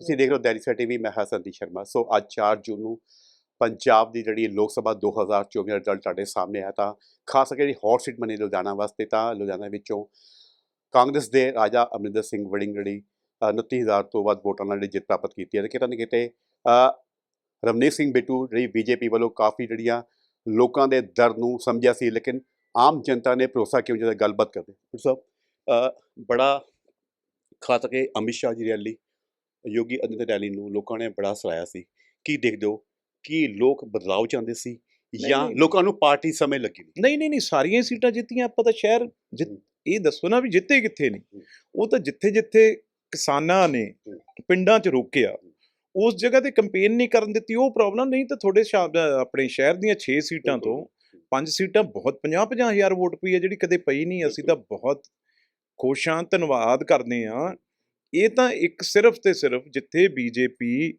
ਤੁਸੀਂ ਦੇਖ ਰਹੇ ਹੋ ਦੈਨਿਕ ਟੀਵੀ ਮੈਂ ਹਾਂ ਸੰਦੀਪ ਸ਼ਰਮਾ। ਸੋ ਅੱਜ 4 ਜੂਨ ਨੂੰ ਪੰਜਾਬ ਦੀ ਜਿਹੜੀ ਲੋਕ ਸਭਾ 2024 ਦਾ ਰਿਜ਼ਲਟ ਤੁਹਾਡੇ ਸਾਹਮਣੇ ਆਇਆ ਤਾਂ ਖਾਸ ਕਰਕੇ ਜਿਹੜੀ ਹੌਟ ਸੀਟ ਬਣੀ ਲੁਧਿਆਣਾ ਵਾਸਤੇ ਤਾਂ ਲੁਧਿਆਣਾ ਵਿੱਚੋਂ ਕਾਂਗਰਸ ਦੇ ਰਾਜਾ ਅਮਰਿੰਦਰ ਸਿੰਘ ਵੜਿੰਗ ਜਿਹੜੀ ਅ, 29000 ਤੋਂ ਵੱਧ ਵੋਟਾਂ ਨਾਲ ਜਿਹੜੀ ਜਿੱਤ ਪ੍ਰਾਪਤ ਕੀਤੀ ਹੈ। ਤੇ ਕਿਤੇ ਨਾ ਕਿਤੇ ਅ, ਰਮਨੀਤ ਸਿੰਘ ਬਿੱਟੂ ਜਿਹੜੀ ਬੀਜੇਪੀ ਵੱਲੋਂ ਕਾਫੀ ਜਿਹੜੀਆਂ ਲੋਕਾਂ ਦੇ ਦਰਦ ਨੂੰ ਸਮਝਿਆ ਸੀ ਲੇਕਿਨ ਆਮ ਜਨਤਾ ਨੇ ਭਰੋਸਾ ਕਿਉਂ ਜਦੋਂ ਗੱਲਬਾਤ ਕਰਦੇ? ਡਾਕਟਰ ਸਾਹਿਬ ਬੜਾ ਖਾਸ ਕਰਕੇ ਅਮਿਤ ਸ਼ਾਹ ਜੀ ਰੈਲੀ ਯੋਗੀ ਆਦਿੱਤਿਆਨਾਥ ਰੈਲੀ ਨੂੰ ਲੋਕਾਂ ਨੇ ਬੜਾ ਸਰਾਇਆ ਸੀ। ਕੀ ਦੇਖਦੇ ਹੋ? ਕਿ ਲੋਕ ਬਦਲਾਅ ਚਾਹੁੰਦੇ ਸੀ? ਜਾਂ। ਲੋਕਾਂ ਨੂੰ ਪਾਰਟੀ ਸਮੇਂ ਲੱਗੀ ਨਹੀਂ ਨਹੀਂ ਨਹੀਂ ਸਾਰੀਆਂ ਸੀਟਾਂ ਜਿੱਤੀਆਂ ਆਪਾਂ ਤਾਂ ਸ਼ਹਿਰ। ਇਹ ਦੱਸੋ ਨਾ ਵੀ ਜਿੱਤੇ ਕਿੱਥੇ ਨੇ। ਉਹ ਤਾਂ ਜਿੱਥੇ ਜਿੱਥੇ ਕਿਸਾਨਾਂ ਨੇ। ਪਿੰਡਾਂ 'ਚ ਰੋਕਿਆ ਉਸ ਜਗ੍ਹਾ ਤੇ ਕੰਪੇਨ ਨਹੀਂ ਕਰਨ ਦਿੱਤੀ ਉਹ ਪ੍ਰੋਬਲਮ ਨਹੀਂ ਤਾਂ ਤੁਹਾਡੇ ਆਪਣੇ ਸ਼ਹਿਰ ਦੀਆਂ 6 ਸੀਟਾਂ ਤੋਂ ਪੰਜ ਸੀਟਾਂ ਬਹੁਤ 50 50 ਹਜ਼ਾਰ ਵੋਟ ਪਈ ਹੈ ਜਿਹੜੀ ਕਦੇ ਪਈ ਨਹੀਂ ਅਸੀਂ ਤਾਂ ਬਹੁਤ ਖੁਸ਼ ਹਾਂ ਧੰਨਵਾਦ ਕਰਦੇ ਹਾਂ। ਇਹ ਤਾਂ ਇੱਕ ਸਿਰਫ ਤੇ ਸਿਰਫ ਜਿੱਥੇ ਬੀਜੇਪੀ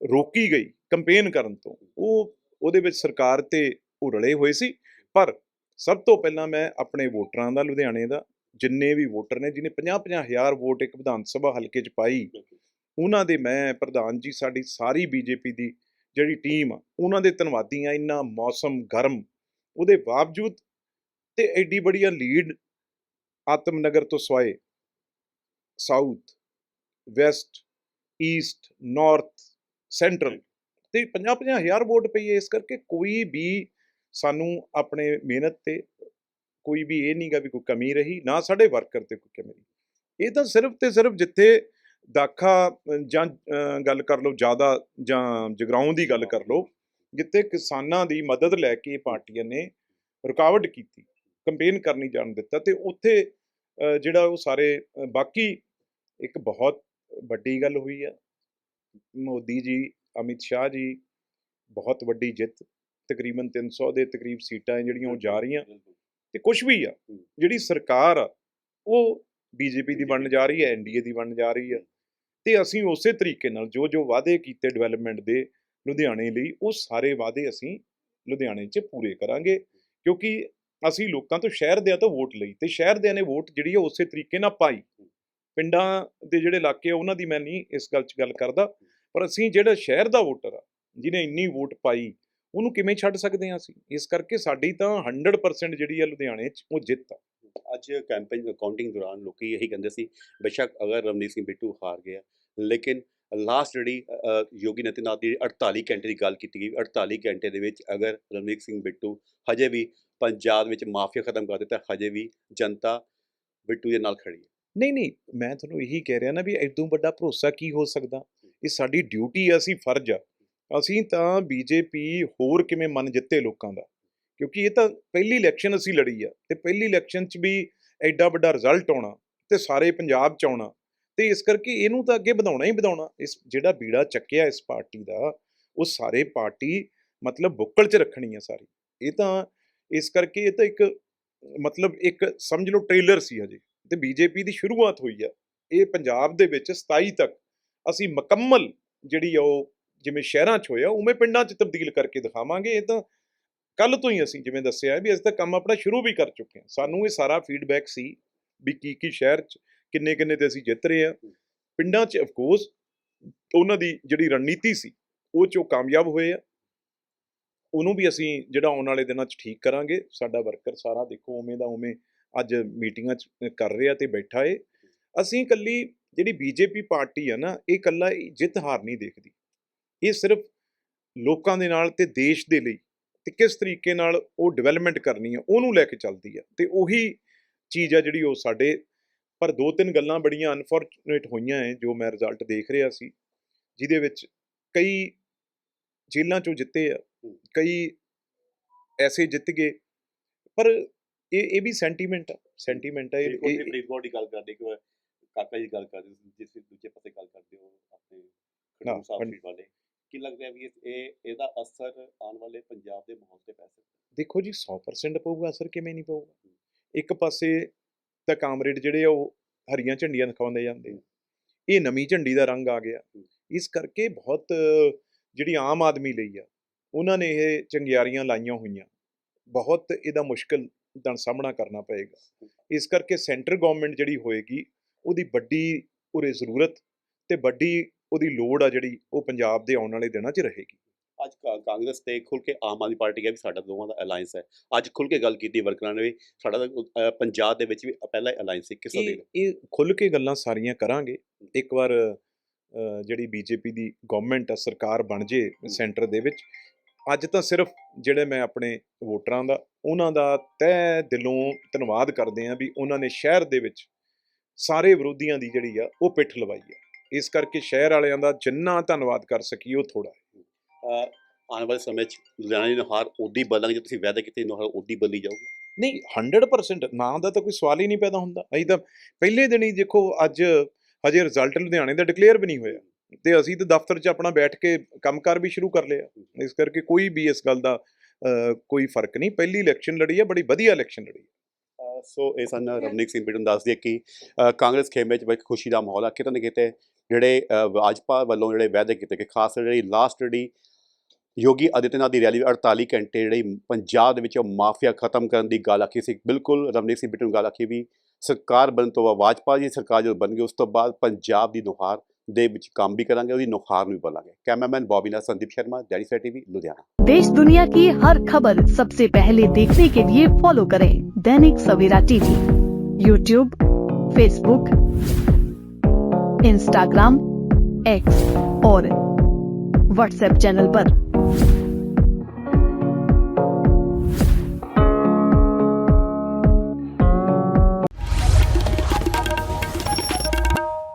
ਰੋਕੀ ਗਈ ਕੰਪੇਨ ਕਰਨ ਤੋਂ, ਉਹ ਉਹਦੇ ਵਿੱਚ ਸਰਕਾਰ ਤੇ ਉਰਲੇ ਹੋਏ ਸੀ, ਪਰ ਸਭ ਤੋਂ ਪਹਿਲਾਂ ਮੈਂ ਆਪਣੇ ਵੋਟਰਾਂ ਦਾ, ਲੁਧਿਆਣੇ ਦਾ, ਜਿੰਨੇ ਵੀ ਵੋਟਰ ਨੇ ਜਿਨੇ 50 50 ਹਜ਼ਾਰ ਵੋਟ ਇੱਕ ਵਿਧਾਨ ਸਭਾ ਹਲਕੇ 'ਚ ਪਾਈ, ਉਹਨਾਂ ਦੇ ਮੈਂ ਪ੍ਰਧਾਨ ਜੀ, ਸਾਡੀ ਸਾਰੀ ਬੀਜੇਪੀ ਦੀ ਜਿਹੜੀ ਟੀਮ ਆ, ਉਹਨਾਂ ਦੇ ਧੰਨਵਾਦੀ ਆ ਇੰਨਾ ਮੌਸਮ ਗਰਮ, ਉਹਦੇ ਬਾਵਜੂਦ ਤੇ ਐਡੀ ਬੜੀਆਂ ਲੀਡ ਆਤਮਨਗਰ ਤੋਂ ਸਵਾਏ south west, east, north, central. ਤੇ 50 50 ਹਜ਼ਾਰ ਵੋਟ ਪਈ ਹੈ, ਇਸ ਕਰਕੇ ਕੋਈ ਵੀ ਸਾਨੂੰ ਆਪਣੇ ਮਿਹਨਤ ਤੇ ਕੋਈ ਵੀ ਇਹ ਨਹੀਂਗਾ ਵੀ ਕੋਈ ਕਮੀ ਰਹੀ, ਨਾ ਸਾਡੇ ਵਰਕਰ ਤੇ ਕੋਈ ਕਮੀ। ਰਹੀ ਇਹ ਤਾਂ ਸਿਰਫ ਤੇ ਸਿਰਫ ਜਿੱਥੇ ਦਾਖਾ ਜਾਂ ਗੱਲ ਕਰ ਲਓ, ਜ਼ਿਆਦਾ ਜਾਂ ਜਗਰਾਉਂ ਦੀ ਗੱਲ ਕਰ ਲਓ, ਜਿੱਥੇ ਕਿਸਾਨਾਂ ਦੀ ਮਦਦ ਲੈ ਕੇ ਪਾਰਟੀਆਂ ਨੇ ਰੁਕਾਵਟ ਕੀਤੀ, ਕੰਪੇਨ ਕਰਨੀ ਜਾਣ ਦਿੱਤਾ, ਤੇ ਉੱਥੇ ਜਿਹੜਾ ਉਹ ਸਾਰੇ ਬਾਕੀ ਇੱਕ ਬਹੁਤ ਵੱਡੀ ਗੱਲ ਹੋਈ ਆ। ਮੋਦੀ ਜੀ ਅਮਿਤ ਸ਼ਾਹ ਜੀ ਬਹੁਤ ਵੱਡੀ ਜਿੱਤ ਤਕਰੀਬਨ 300 ਦੇ ਤਕਰੀਬ ਸੀਟਾਂ ਹੈ ਜਿਹੜੀਆਂ ਉਹ ਜਾ ਰਹੀਆਂ ਤੇ ਕੁਝ ਵੀ ਆ ਹੂੰ। ਜਿਹੜੀ ਸਰਕਾਰ ਆ ਉਹ ਬੀਜੇਪੀ ਦੀ ਬਣਨ ਜਾ ਰਹੀ ਹੈ ਐਨਡੀਏ ਦੀ ਬਣਨ ਜਾ ਰਹੀ ਹੈ। ਤੇ ਅਸੀਂ ਉਸੇ ਤਰੀਕੇ ਨਾਲ ਜੋ ਜੋ ਵਾਅਦੇ ਕੀਤੇ ਡਿਵੈਲਪਮੈਂਟ ਦੇ ਲੁਧਿਆਣੇ ਲਈ ਉਹ ਸਾਰੇ ਵਾਅਦੇ ਅਸੀਂ ਲੁਧਿਆਣੇ 'ਚ ਪੂਰੇ ਕਰਾਂਗੇ। ਕਿਉਂਕਿ ਅਸੀਂ ਲੋਕਾਂ ਤੋਂ ਸ਼ਹਿਰ ਦਿਆਂ ਤੋਂ ਵੋਟ ਲਈ ਤੇ ਸ਼ਹਿਰ ਦਿਆਂ ਨੇ ਵੋਟ ਜਿਹੜੀ ਆ ਉਸੇ ਤਰੀਕੇ ਨਾਲ ਪਾਈ। ਪਿੰਡਾਂ ਦੇ ਜਿਹੜੇ ਇਲਾਕੇ ਆ, ਉਹਨਾਂ ਦੀ ਮੈਂ ਨਹੀਂ ਇਸ ਗੱਲ 'ਚ ਗੱਲ ਕਰਦਾ, ਪਰ ਅਸੀਂ ਜਿਹੜਾ ਸ਼ਹਿਰ ਦਾ ਵੋਟਰ ਆ, ਜਿਹਨੇ ਇੰਨੀ ਵੋਟ ਪਾਈ, ਉਹਨੂੰ ਕਿਵੇਂ ਛੱਡ ਸਕਦੇ ਹਾਂ ਅਸੀਂ? ਇਸ ਕਰਕੇ ਸਾਡੀ ਤਾਂ 100% ਜਿਹੜੀ ਆ ਲੁਧਿਆਣੇ 'ਚ, ਉਹ ਜਿੱਤ ਆ। ਅੱਜ ਕੈਂਪੇਨ ਕਾਊਂਟਿੰਗ ਦੌਰਾਨ ਲੋਕੀ ਇਹੀ ਕਹਿੰਦੇ ਸੀ, ਬੇਸ਼ੱਕ ਅਗਰ ਰਮਨੀਤ ਸਿੰਘ ਬਿੱਟੂ ਹਾਰ ਗਿਆ, ਲੇਕਿਨ ਲਾਸਟ ਜਿਹੜੀ ਯੋਗੀ ਨਤਿਨਾਥ ਦੀ 48 ਘੰਟੇ ਦੀ ਗੱਲ ਕੀਤੀ ਗਈ 48 ਘੰਟੇ ਦੇ ਵਿੱਚ ਅਗਰ ਰਮਨੀਤ ਸਿੰਘ ਬਿੱਟੂ ਹਜੇ ਵੀ ਪੰਜਾਬ ਵਿੱਚ ਮਾਫੀਆ ਖਤਮ ਕਰ ਦਿੱਤਾ, ਹਜੇ ਵੀ ਜਨਤਾ ਬਿੱਟੂ ਦੇ ਨਾਲ ਖੜੀ ਹੈ। ਨਹੀਂ ਨਹੀਂ, ਮੈਂ ਤੁਹਾਨੂੰ ਇਹੀ ਕਹਿ ਰਿਹਾ ਨਾ ਵੀ ਇਦੋਂ ਵੱਡਾ ਭਰੋਸਾ ਕੀ ਹੋ ਸਕਦਾ? ਇਹ ਸਾਡੀ ਡਿਊਟੀ ਆ, ਅਸੀਂ ਫਰਜ਼ ਆ। ਅਸੀਂ ਤਾਂ ਬੀਜੇਪੀ ਹੋਰ ਕਿਵੇਂ ਮਨ ਜਿੱਤੇ ਲੋਕਾਂ ਦਾ? ਕਿਉਂਕਿ ਇਹ ਤਾਂ ਪਹਿਲੀ ਇਲੈਕਸ਼ਨ ਅਸੀਂ ਲੜੀ ਆ ਤੇ ਪਹਿਲੀ ਇਲੈਕਸ਼ਨ 'ਚ ਵੀ ਐਡਾ ਵੱਡਾ ਰਿਜ਼ਲਟ ਆਉਣਾ ਤੇ ਸਾਰੇ ਪੰਜਾਬ 'ਚ ਆਉਣਾ ਤੇ ਇਸ ਕਰਕੇ ਇਹਨੂੰ ਤਾਂ ਅੱਗੇ ਵਧਾਉਣਾ ਹੀ ਵਧਾਉਣਾ। ਇਸ ਜਿਹੜਾ ਬੀੜਾ ਚੱਕਿਆ ਇਸ ਪਾਰਟੀ ਦਾ, ਉਹ ਸਾਰੇ ਪਾਰਟੀ ਮਤਲਬ ਬੁੱਕਲ 'ਚ ਰੱਖਣੀ ਆ ਸਾਰੀ। ਇਹ ਤਾਂ ਇਸ ਕਰਕੇ ਇਹ ਤਾਂ ਇੱਕ ਮਤਲਬ ਇੱਕ ਸਮਝ ਲਓ ਟ੍ਰੇਲਰ ਸੀ ਹਜੇ। ਤੇ ਬੀਜੇਪੀ ਦੀ ਸ਼ੁਰੂਆਤ ਹੋਈ ਆ। ਇਹ ਪੰਜਾਬ ਦੇ ਵਿੱਚ 27 ਤੱਕ ਅਸੀਂ ਮੁਕੰਮਲ ਜਿਹੜੀ ਆ ਉਹ ਜਿਵੇਂ ਸ਼ਹਿਰਾਂ 'ਚ ਹੋਇਆ, ਉਵੇਂ ਪਿੰਡਾਂ 'ਚ ਤਬਦੀਲ ਕਰਕੇ ਦਿਖਾਵਾਂਗੇ। ਇਹ ਤਾਂ ਕੱਲ ਤੋਂ ਹੀ ਅਸੀਂ ਜਿਵੇਂ ਦੱਸਿਆ ਵੀ ਅਸੀਂ ਤਾਂ ਕੰਮ ਆਪਣਾ ਸ਼ੁਰੂ ਵੀ ਕਰ ਚੁੱਕੇ ਹਾਂ। ਸਾਨੂੰ ਇਹ ਸਾਰਾ ਫੀਡਬੈਕ ਸੀ ਵੀ ਕੀ ਕੀ ਸ਼ਹਿਰ 'ਚ ਕਿੰਨੇ ਕਿੰਨੇ ਤੇ ਅਸੀਂ ਜਿੱਤ ਰਹੇ ਹਾਂ। ਪਿੰਡਾਂ 'ਚ ਆਫ ਕੋਰਸ ਉਹਨਾਂ ਦੀ ਜਿਹੜੀ ਰਣਨੀਤੀ ਸੀ, ਉਹ 'ਚ ਉਹ ਕਾਮਯਾਬ ਹੋਏ ਆ। ਉਹਨੂੰ ਵੀ ਅਸੀਂ ਜਿਹੜਾ ਆਉਣ ਵਾਲੇ ਦਿਨਾਂ 'ਚ ਠੀਕ ਕਰਾਂਗੇ। ਸਾਡਾ ਵਰਕਰ ਸਾਰਾ ਦੇਖੋ ਉਵੇਂ ਦਾ ਉਵੇਂ ਅੱਜ ਮੀਟਿੰਗਾਂ 'ਚ ਕਰ ਰਿਹਾ ਤੇ ਬੈਠਾ ਏ। ਅਸੀਂ ਇਕੱਲੀ ਜਿਹੜੀ ਬੀਜੇਪੀ ਪਾਰਟੀ ਆ ਨਾ ਇਹ ਇਕੱਲਾ ਜਿੱਤ ਹਾਰ ਨਹੀਂ ਦੇਖਦੀ। ਇਹ ਸਿਰਫ ਲੋਕਾਂ ਦੇ ਨਾਲ ਤੇ ਦੇਸ਼ ਦੇ ਲਈ ਤੇ ਕਿਸ ਤਰੀਕੇ ਨਾਲ ਉਹ ਡਿਵੈਲਪਮੈਂਟ ਕਰਨੀ ਆ ਉਹਨੂੰ ਲੈ ਕੇ ਚੱਲਦੀ ਆ। ਤੇ ਉਹੀ ਚੀਜ਼ ਆ ਜਿਹੜੀ ਉਹ ਸਾਡੇ ਪਰ ਦੋ ਤਿੰਨ ਗੱਲਾਂ ਬੜੀਆਂ ਅਨਫੋਰਚੂਨੇਟ ਹੋਈਆਂ ਐ ਜੋ ਮੈਂ ਰਿਜ਼ਲਟ ਦੇਖ ਰਿਹਾ ਸੀ ਜਿਹਦੇ ਵਿੱਚ ਕਈ ਜੇਲ੍ਹਾਂ ਚੋਂ ਜਿੱਤੇ ਆ ਕਈ ਐਸੇ ਜਿੱਤ ਗਏ ਪਰ ਇਹ ਇਹ ਵੀ ਸੈਂਟੀਮੈਂਟ ਆ ਸੈਂਟੀਮੈਂਟ ਆ ਇਹ- ਜੀ ਫਰੀਦਕੋਟ ਦੀ ਗੱਲ ਕਰਦੇ ਕਿ ਕਾਕਾ ਜੀ ਗੱਲ ਕਰਦੇ ਸੀ ਜਿਸ ਦੂਜੇ ਪਾਸੇ ਗੱਲ ਕਰਦੇ ਹੋ ਆਪਣੇ ਖਡੂਰ ਸਾਹਿਬ ਹਾਂਜੀ। ਸੀਟ ਵਾਲੇ ਕੀ ਲੱਗਦਾ ਵੀ ਇਹ- ਇਹ ਇਹਦਾ ਅਸਰ ਆਉਣ ਵਾਲੇ ਪੰਜਾਬ ਦੇ ਮਾਹੌਲ ਤੇ ਪੈ ਸਕਦਾ? ਦੇਖੋ ਜੀ 100% ਪਊਗਾ ਅਸਰ ਕਿਵੇਂ ਨਹੀਂ ਪਊਗਾ? ਇੱਕ ਪਾਸੇ ਤਾਂ ਕਾਮਰੇਡ ਜਿਹੜੇ ਆ ਉਹ ਹਰੀਆਂ ਝੰਡੀਆਂ ਦਿਖਾਉਂਦੇ ਜਾਂਦੇ ਆ। ਇਹ ਨਵੀਂ ਝੰਡੀ ਦਾ ਰੰਗ ਆ ਗਿਆ। ਇਸ ਕਰਕੇ ਬਹੁਤ ਜਿਹੜੀ ਆਮ ਆਦਮੀ ਲਈ ਆ ਉਹਨਾਂ ਨੇ ਇਹ ਚੰਗਿਆਰੀਆਂ ਲਾਈਆਂ ਹੋਈਆਂ। ਬਹੁਤ ਇਹਦਾ ਮੁਸ਼ਕਲ ਦਾ ਸਾਹਮਣਾ ਕਰਨਾ ਪਏਗਾ। ਇਸ ਕਰਕੇ ਸੈਂਟਰ ਗਵਰਨਮੈਂਟ ਜਿਹੜੀ ਹੋਏਗੀ ਉਹਦੀ ਵੱਡੀ ਉਰੇ ਜ਼ਰੂਰਤ ਤੇ ਵੱਡੀ ਉਹਦੀ ਲੋੜ ਆ ਜਿਹੜੀ ਉਹ ਪੰਜਾਬ ਦੇ ਆਉਣ ਵਾਲੇ ਦਿਨਾਂ 'ਚ ਰਹੇਗੀ। ਅੱਜ ਕਾਂਗਰਸ ਤੇ ਖੁੱਲ ਕੇ ਆਮ ਆਦਮੀ ਪਾਰਟੀ ਕਿਹਾ ਵੀ ਸਾਡਾ ਦੋਵਾਂ ਦਾ ਅਲਾਈਅੰਸ ਹੈ। ਅੱਜ ਖੁੱਲ ਕੇ ਗੱਲ ਕੀਤੀ ਵਰਕਰਾਂ ਨੇ ਵੀ ਸਾਡਾ ਪੰਜਾਬ ਦੇ ਵਿੱਚ ਵੀ ਪਹਿਲਾ ਅਲਾਈਅੰਸ ਸੀ ਕਿਸ ਦੇ ਇਹ ਖੁੱਲ ਕੇ ਗੱਲਾਂ ਸਾਰੀਆਂ ਕਰਾਂਗੇ। ਇੱਕ ਵਾਰ ਜਿਹੜੀ ਬੀਜੇਪੀ ਦੀ ਗਵਰਨਮੈਂਟ ਆ ਸਰਕਾਰ ਬਣ ਜੇ ਸੈਂਟਰ ਦੇ ਵਿੱਚ ਅੱਜ ਤਾਂ ਸਿਰਫ ਜਿਹੜੇ ਮੈਂ ਆਪਣੇ ਵੋਟਰਾਂ ਦਾ ਉਹਨਾਂ ਦਾ ਤਹਿ ਦਿਲੋਂ ਧੰਨਵਾਦ ਕਰਦੇ ਆ ਵੀ ਉਹਨਾਂ ਨੇ ਸ਼ਹਿਰ ਦੇ ਵਿੱਚ ਸਾਰੇ ਵਿਰੋਧੀਆਂ ਦੀ ਜਿਹੜੀ ਆ ਉਹ ਪਿੱਠ ਲਵਾਈ ਆ। ਇਸ ਕਰਕੇ ਸ਼ਹਿਰ ਵਾਲਿਆਂ ਦਾ ਜਿੰਨਾ ਧੰਨਵਾਦ ਕਰ ਸਕੀਏ ਉਹ ਥੋੜਾ ਅ, ਆਉਣ ਵਾਲੇ ਸਮੇਂ 'ਚ ਲੁਧਿਆਣਾ ਦੀ ਨੁਹਾਰ ਉਦੀ ਬਦਲਾਂਗੇ ਜੇ ਤੁਸੀਂ ਵਾਅਦਾ ਕੀਤੇ ਨੁਹਾਰ ਉਦੀ ਬਦਲੀ ਜਾਊਗੀ। ਨਹੀਂ 100% ਨਾ ਦਾ ਤਾਂ ਕੋਈ ਸਵਾਲ ਹੀ ਨਹੀਂ ਪੈਦਾ ਹੁੰਦਾ। ਅਸੀਂ ਤਾਂ ਪਹਿਲੇ ਦਿਨ ਹੀ ਦੇਖੋ ਅੱਜ ਹਜੇ ਰਿਜ਼ਲਟ ਲੁਧਿਆਣੇ ਦਾ ਡਿਕਲੇਅਰ ਵੀ ਨਹੀਂ ਹੋਇਆ। ਤੇ ਅਸੀਂ ਤਾਂ ਦਫ਼ਤਰ 'ਚ ਆਪਣਾ ਬੈਠ ਕੇ ਕੰਮਕਾਰ ਵੀ ਸ਼ੁਰੂ ਕਰ ਲਿਆ। ਇਸ ਕਰਕੇ ਕੋਈ ਵੀ ਇਸ ਗੱਲ ਦਾ ਕੋਈ ਫ਼ਰਕ ਨਹੀਂ। ਪਹਿਲੀ ਇਲੈਕਸ਼ਨ ਲੜੀ ਹੈ ਬੜੀ ਵਧੀਆ ਇਲੈਕਸ਼ਨ ਲੜੀ ਹੈ। ਸੋ ਇਹ ਸਨ ਰਮਨੀਕ ਸਿੰਘ ਬਿੱਟੂ ਦੱਸ ਦਈਏ ਕਿ ਕਾਂਗਰਸ ਖੇਮੇ 'ਚ ਬੜੀ ਖੁਸ਼ੀ ਦਾ ਮਾਹੌਲ ਆ ਕਿਤੇ ਨਾ ਕਿਤੇ। ਜਿਹੜੇ ਅ, ਭਾਜਪਾ ਵੱਲੋਂ ਜਿਹੜੇ ਵਾਅਦੇ ਕੀਤੇ ਕਿ ਖਾਸ ਜਿਹੜੀ ਲਾਸਟ ਜਿਹੜੀ ਯੋਗੀ ਆਦਿੱਤਿਆਨਾਥ ਦੀ ਰੈਲੀ 48 ਘੰਟੇ ਜਿਹੜੀ ਪੰਜਾਬ ਦੇ ਵਿੱਚ ਮਾਫੀਆ ਖਤਮ ਕਰਨ ਦੀ ਗੱਲ ਆਖੀ ਸੀ। ਬਿਲਕੁਲ ਰਮਨੀਕ ਸਿੰਘ ਬਿੱਟੂ ਨੂੰ ਗੱਲ ਆਖੀ ਵੀ ਸਰਕਾਰ ਬਣਨ ਤੋਂ ਬਾਅਦ ਵਾਜਪਾ ਦੀ ਸਰਕਾਰ ਜਦੋਂ ਬਣ ਗਈ ਉਸ ਤੋਂ ਬਾਅਦ ਪੰਜਾਬ ਦੀ ਨੁਹਾਰ काम भी करा नुखार भी ਉਹਦੀ ਨੁਖਾਰ ਨੂੰ कैमरामैन बॉबी ना संदीप शर्मा डेडिसा टीवी लुधियाना देश दुनिया की हर खबर सबसे पहले देखने के लिए फॉलो करें Dainik Savera TV YouTube Facebook Instagram X और व्हाट्सएप चैनल आरोप